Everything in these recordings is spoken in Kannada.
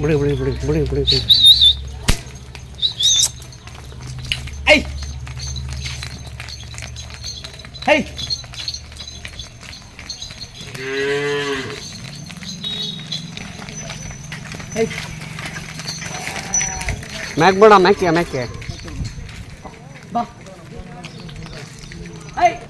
ಬಿಡಿ ಬಿಡಿ ಬಿಡಿ ಬಿಡಿ ಬಿಡಿ ಬಿಡಿ ಐ ಹೈ ಹೈ ಮ್ಯಾಕ್ ಬೇಡ ಮ್ಯಾಕೆ ಮ್ಯಾಕೆ ಬಾ ಹೈ ಹೈ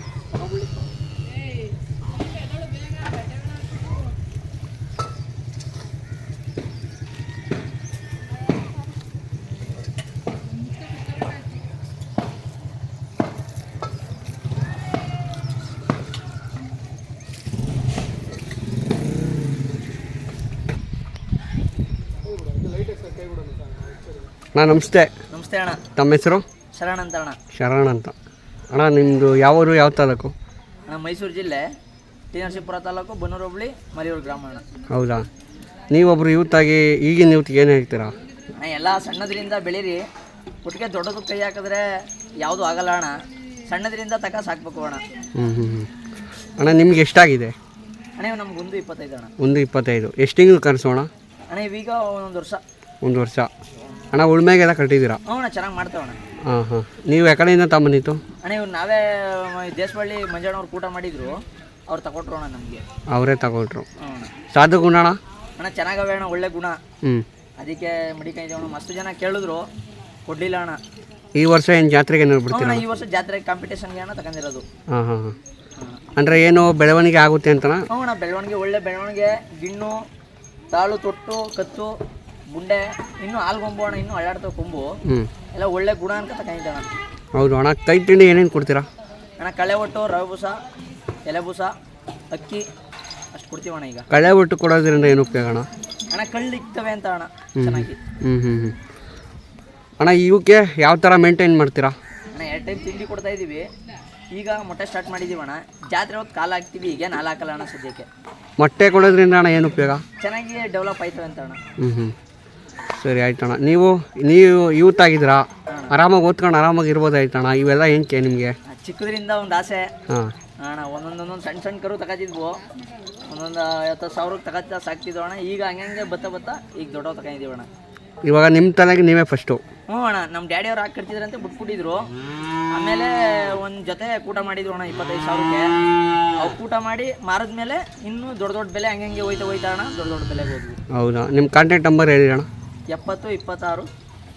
ನಾ ನಮಸ್ತೆ. ನಮಸ್ತೆ ಅಣ್ಣ. ತಮ್ಮ ಹೆಸರು? ಶರಣ ಅಂತ ಅಣ್ಣ. ಶರಣ ಅಂತ. ಅಣ್ಣ ನಿಮ್ಮದು ಯಾವ ಊರು ಯಾವ ತಾಲೂಕು? ಅಣ್ಣ ಮೈಸೂರು ಜಿಲ್ಲೆ ಟಿ ನರಸೀಪುರ ತಾಲೂಕು ಬನ್ನೂರು ಹೋಬಳಿ ಮರಿಯೂರು ಗ್ರಾಮ ಅಣ್ಣ. ಹೌದಾ? ನೀವೊಬ್ಬರು ಯೂತಾಗಿ ಈಗಿನ ಯೂತ್ಗೆ ಏನು ಹೇಳ್ತೀರಾ? ಅಣ್ಣ ಎಲ್ಲ ಸಣ್ಣದ್ರಿಂದ ಬೆಳೀರಿ. ಒಟ್ಟಿಗೆ ದೊಡ್ಡದಕ್ಕೆ ಕೈ ಹಾಕಿದ್ರೆ ಯಾವುದೂ ಆಗಲ್ಲ ಅಣ್ಣ. ಸಣ್ಣದ್ರಿಂದ ತಕ ಸಾಕ್ಬೇಕು ಅಣ್ಣ. ಹ್ಞೂ ಹ್ಞೂ ಹ್ಞೂ ಅಣ್ಣ ನಿಮ್ಗೆ ಎಷ್ಟಾಗಿದೆ? ಅಣ್ಣ ಇವು ನಮ್ಗೆ ಒಂದು ಇಪ್ಪತ್ತೈದು ಅಣ್ಣ. ಒಂದು ಇಪ್ಪತ್ತೈದು. ಎಷ್ಟು ತಿಂಗಳು ಕರೆಸೋಣ ಅಣ್ಣ? ಇವೀಗ ಒಂದು ವರ್ಷ. ಒಂದು ವರ್ಷ. ಅಣ್ಣ ಉಳ್ಮೆಗೆಲ್ಲ ಕಟ್ಟಿದ್ದೀರಾ? ಅಣ್ಣ ಚೆನ್ನಾಗಿ ಮಾಡ್ತೇವೆ ಅಣ್ಣ. ಹಾಂ ಹಾಂ. ನೀವು ಯಾಕಡೆಯಿಂದ ತಗೊಂಬಂದಿತ್ತು ಅಣ್ಣ ಇವ್ರು ನಾವೇ ದೇಶವಳ್ಳಿ ಮಂಜಣ್ಣವ್ರು ಕೂಟ ಮಾಡಿದ್ರು. ಅವ್ರು ತಗೊಟ್ರು ಅಣ್ಣ ನಮಗೆ. ಅವರೇ ತಗೊಟ್ರು. ಸಾಧು ಗುಣ ಅಣ್ಣ? ಅಣ್ಣ ಚೆನ್ನಾಗವೆ ಅಣ್ಣ ಒಳ್ಳೆ ಗುಣ. ಹ್ಞೂ ಅದಕ್ಕೆ ಮಡಿಕೊಂಡಿದ್ದೀವಿ ಅಣ್ಣ ಮಸ್ತ್ ಜನ ಕೇಳಿದ್ರು. ಕೊಡಲಿಲ್ಲ ಅಣ್ಣ. ಈ ವರ್ಷ ಏನು ಜಾತ್ರೆಗೆ ಏನಾದ್ರು ಬಿಡ್ತೀರಾ ಅಣ್ಣ ಈ ವರ್ಷ ಜಾತ್ರೆ ಕಾಂಪಿಟೇಷನ್ಗೆ ಅಣ್ಣ ತಗೊಂಡಿರೋದು. ಹಾಂ ಹಾಂ ಹಾಂ. ಅಂದರೆ ಏನು ಬೆಳವಣಿಗೆ ಆಗುತ್ತೆ ಅಂತನಾ? ಹ್ಞೂ ಅಣ್ಣ ಬೆಳವಣಿಗೆ ಒಳ್ಳೆ ಬೆಳವಣಿಗೆ ಗಿಣ್ಣು ತಾಳು ತೊಟ್ಟು ಕತ್ತು. ಗುಂಡೆ ಇನ್ನು ಹಾಲ್ಗೊಂಬು ಅಣ್ಣ ಇನ್ನು ಅಳ್ಳಾಡ್ತಾವ ಕೊಂಬು. ಹ್ಞೂ ಎಲ್ಲ ಒಳ್ಳೆ ಗುಣ ಅಂತ ಕಾಯ್ತಾನ ಹೌದು ಅಣ್ಣ ಕೈ ತಿಂಡಿ ಏನೇನು ಕೊಡ್ತೀರಾ? ಅಣ್ಣ ಕಳೆ ಒಟ್ಟು ರವೆ ಬೂಸ ಎಲೆ ಬೂಸ ಅಕ್ಕಿ ಅಷ್ಟು ಕೊಡ್ತೀವಿ ಅಣ್ಣ ಈಗ. ಕಳೆ ಒಟ್ಟು ಕೊಡೋದ್ರಿಂದ ಏನು ಉಪಯೋಗ ಅಣ್ಣ? ಅಣ್ಣ ಕಳ್ಳು ಇಕ್ತವೆ ಅಂತ ಅಣ್ಣ ಚೆನ್ನಾಗಿ. ಹ್ಞೂ ಹ್ಞೂ ಹ್ಞೂ ಅಣ್ಣ ಇವಕ್ಕೆ ಯಾವ ಥರ ಮೇಂಟೈನ್ ಮಾಡ್ತೀರಾ? ಅಣ್ಣ ಎರಡು ಟೈಮ್ ತಿಂಡಿ ಕೊಡ್ತಾ ಇದ್ದೀವಿ ಈಗ ಮೊಟ್ಟೆ ಸ್ಟಾರ್ಟ್ ಮಾಡಿದ್ದೀವಿ ಅಣ್ಣ. ಜಾತ್ರೆ ಹೊತ್ತು ಕಾಲ ಹಾಕ್ತೀವಿ ಈಗ ನಾಲ್ಕು ಹಾಕಲ್ಲ ಅಣ್ಣ ಸದ್ಯಕ್ಕೆ. ಮೊಟ್ಟೆ ಕೊಡೋದ್ರಿಂದ ಅಣ್ಣ ಏನು ಉಪಯೋಗ? ಚೆನ್ನಾಗಿ ಡೆವಲಪ್ ಆಯ್ತವೆ ಅಂತ ಅಣ್ಣ. ಹ್ಞೂ ಹ್ಞೂ ಸರಿ ಆಯ್ತಣ್ಣ ನೀವು ನೀವು ಯೂತ್ ಆಗಿದ್ದೀರಾ? ಆರಾಮಾಗಿ ಓದ್ಕೊಂಡು ಆರಾಮಾಗಿ ಇರ್ಬೋದು ಆಯ್ತಣ್ಣ ಇವೆಲ್ಲ ಏನಕ್ಕೆ ನಿಮಗೆ? ಚಿಕ್ಕದ್ರಿಂದ ಒಂದು ಆಸೆ. ಹಾಂ. ಅಣ್ಣ ಒಂದೊಂದೊಂದೊಂದು ಸಣ್ಣ ಸಣ್ಣ ಕರು ತಗೋತಿದ್ವು. ಒಂದೊಂದು ಐವತ್ತು ಸಾವಿರಕ್ಕೆ ತಗೋತಾ ಸಾಕ್ತಿದ್ವು ಅಣ್ಣ. ಈಗ ಹಂಗೆ ಹಂಗೆ ಬತ್ತ ಬತ್ತ ಈಗ ದೊಡ್ಡವ್ ತಗೊಂಡಿದ್ದೀವಿ ಅಣ್ಣ. ಇವಾಗ ನಿಮ್ಮ ತಲೆಗೆ ನೀವೇ ಫಸ್ಟು ಹ್ಞೂ ಅಣ್ಣ ನಮ್ಮ ಡ್ಯಾಡಿ ಅವ್ರು ಅಂತ ಬಿಟ್ಬಿಟ್ಟಿದ್ರು. ಆಮೇಲೆ ಒಂದು ಜೊತೆ ಕೂಟ ಮಾಡಿದ್ರು ಅಣ್ಣ ಇಪ್ಪತ್ತೈದು ಸಾವಿರಕ್ಕೆ. ಅವು ಕೂಟ ಮಾಡಿ ಮಾರಿದ್ಮೇಲೆ ಇನ್ನೂ ದೊಡ್ಡ ದೊಡ್ಡ ಬೆಲೆ ಹಂಗೆ ಹಂಗೆ ಹೋಯ್ತಾ ಹೋಯ್ತಾ ಅಣ್ಣ ದೊಡ್ಡ ದೊಡ್ಡ ಬೆಲೆ ಹೋದ್ವಿ. ಹೌದಾ? ನಿಮ್ಮ ಕಾಂಟ್ಯಾಕ್ಟ್ ನಂಬರ್ ಹೇಳಿ ಅಣ್ಣ. ಎಪ್ಪತ್ತು ಇಪ್ಪತ್ತಾರು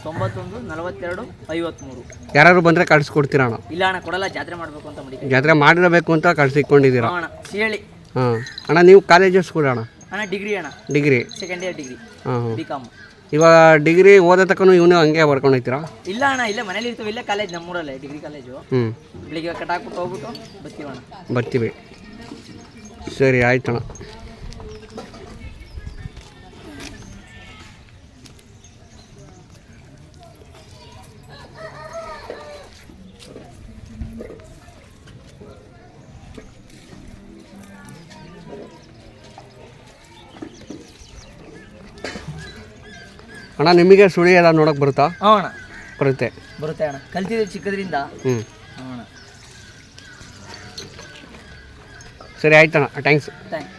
ತೊಂಬತ್ತೊಂದು ನಲವತ್ತೆರಡು ಐವತ್ಮೂರು. ಯಾರು ಬಂದರೆ ಕಳಿಸ್ಕೊಡ್ತೀರಾ ಅಣ್ಣ? ಇಲ್ಲ ಅಣ್ಣ ಕೊಡಲ್ಲ ಜಾತ್ರೆ ಮಾಡಬೇಕು ಅಂತ ಮಾಡಿ ಜಾತ್ರೆ ಮಾಡಿರಬೇಕು ಅಂತ ಕಳ್ಸಿಕೊಂಡಿದ್ದೀರಾ? ಅಣ್ಣ ಹೇಳಿ. ಹಾಂ. ಅಣ್ಣ ನೀವು ಕಾಲೇಜಸ್ ಕೂಡ ಅಣ್ಣ? ಅಣ್ಣ ಡಿಗ್ರಿ ಅಣ್ಣ. ಡಿಗ್ರಿ ಸೆಕೆಂಡ್ ಇಯರ್ ಡಿಗ್ರಿ ಹಾಂ ಬಿ ಕಾಮ್ ಇವಾಗ ಡಿಗ್ರಿ ಓದೋ ತಕ್ಕನು ಇವನು ಹಂಗೆ ಬರ್ಕೊಂಡು ಹೋಗ್ತೀರಾ ಇಲ್ಲ ಅಣ್ಣ ಇಲ್ಲೇ ಮನೇಲಿ ಇರ್ತೀವಿ ಇಲ್ಲೇ ಕಾಲೇಜ್ ನಮ್ಮೂರಲ್ಲ ಡಿಗ್ರಿ ಕಾಲೇಜು ಹ್ಞೂ ಬೆಳಿಗ್ಗೆ ಕಟಾಕ್ಬಿಟ್ಟು ಹೋಗ್ಬಿಟ್ಟು ಬರ್ತೀವಿ ಅಣ್ಣ. ಬರ್ತೀವಿ. ಸರಿ ಆಯ್ತಣ್ಣ. ಅಣ್ಣ ನಿಮಗೆ ಸುಳಿ ಎಲ್ಲ ನೋಡಕ್ ಬರುತ್ತಾ? ಹ್ಞೂ ಅಣ್ಣ. ಬರುತ್ತೆ. ಬರುತ್ತೆ ಅಣ್ಣ. ಕಲ್ತಿದ್ದೀವಿ ಚಿಕ್ಕದ್ರಿಂದ. ಹ್ಞೂ ಹ್ಞೂ ಅಣ್ಣ. ಸರಿ ಆಯ್ತಣ್ಣ. Thanks thank